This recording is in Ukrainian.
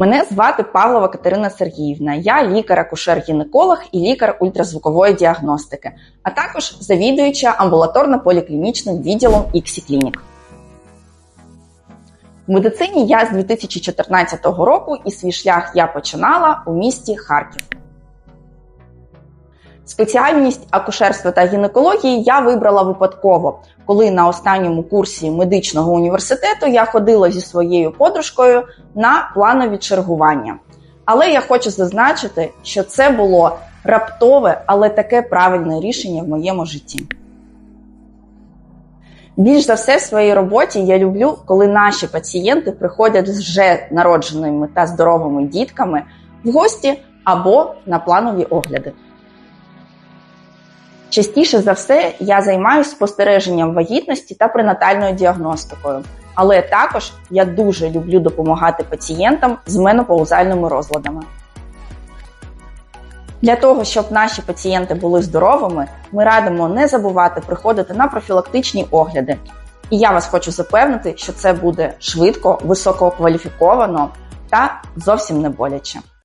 Мене звати Павлова Катерина Сергіївна. Я лікар-акушер-гінеколог і лікар ультразвукової діагностики, а також завідуюча амбулаторно-поліклінічним відділом Іксі Клінік. В медицині я з 2014 року і свій шлях я починала у місті Харків. Спеціальність акушерства та гінекології я вибрала випадково, коли на останньому курсі медичного університету я ходила зі своєю подружкою на планові чергування. Але я хочу зазначити, що це було раптове, але таке правильне рішення в моєму житті. Більш за все в своїй роботі я люблю, коли наші пацієнти приходять з вже народженими та здоровими дітками в гості або на планові огляди. Частіше за все я займаюся спостереженням вагітності та пренатальною діагностикою, але також я дуже люблю допомагати пацієнтам з менопаузальними розладами. Для того, щоб наші пацієнти були здоровими, ми радимо не забувати приходити на профілактичні огляди. І я вас хочу запевнити, що це буде швидко, висококваліфіковано та зовсім не боляче.